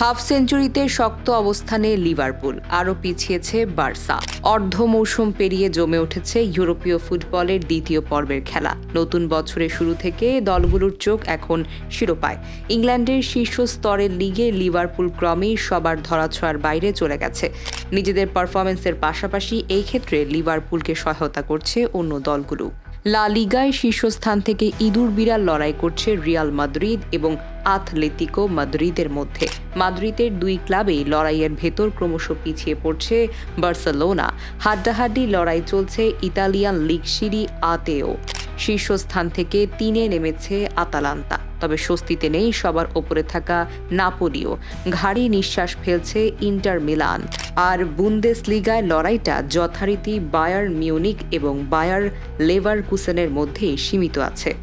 Half সেঞ্চুরিতে শক্ত অবস্থানে Liverpool. আরও পিছিয়েছে বার্সা। অর্ধ মৌসুম পেরিয়ে জমে উঠেছে ইউরোপীয় ফুটবলের দ্বিতীয় পর্বের খেলা। নতুন বছরের শুরু থেকে দলগুলোর চোখ এখন শিরোপায়। ইংল্যান্ডের শীর্ষ স্তরের লিগে লিভারপুল ক্রমেই সবার ধরাছোঁয়ার বাইরে চলে গেছে। নিজেদের পারফরমেন্সের পাশাপাশি এই ক্ষেত্রে লিভারপুলকে সহায়তা করছে অন্য দলগুলো। লা লিগায় শীর্ষস্থান থেকে ইঁদুর বিড়াল লড়াই করছে রিয়াল মাদ্রিদ এবং আথলেতিকো মাদ্রিদের মধ্যে। মাদ্রিদের দুই ক্লাবেই লড়াইয়ের ভেতর ক্রমশ পিছিয়ে পড়ছে বার্সেলোনা। হাড্ডাহাড্ডি লড়াই চলছে ইতালিয়ান লিগ সিরি আতেও। শীর্ষস্থান থেকে তিনে নেমেছে আতালান্তা। তবে স্বস্তিতে নেই সবার ওপরে থাকা নাপোলিও। ঘাড়ি নিঃশ্বাস ফেলছে ইন্টার মিলান। আর বুন্দেস লিগায় লড়াইটা যথারীতি বায়ার মিউনিক এবং বায়ার লেভার কুসেনের মধ্যেই সীমিত আছে।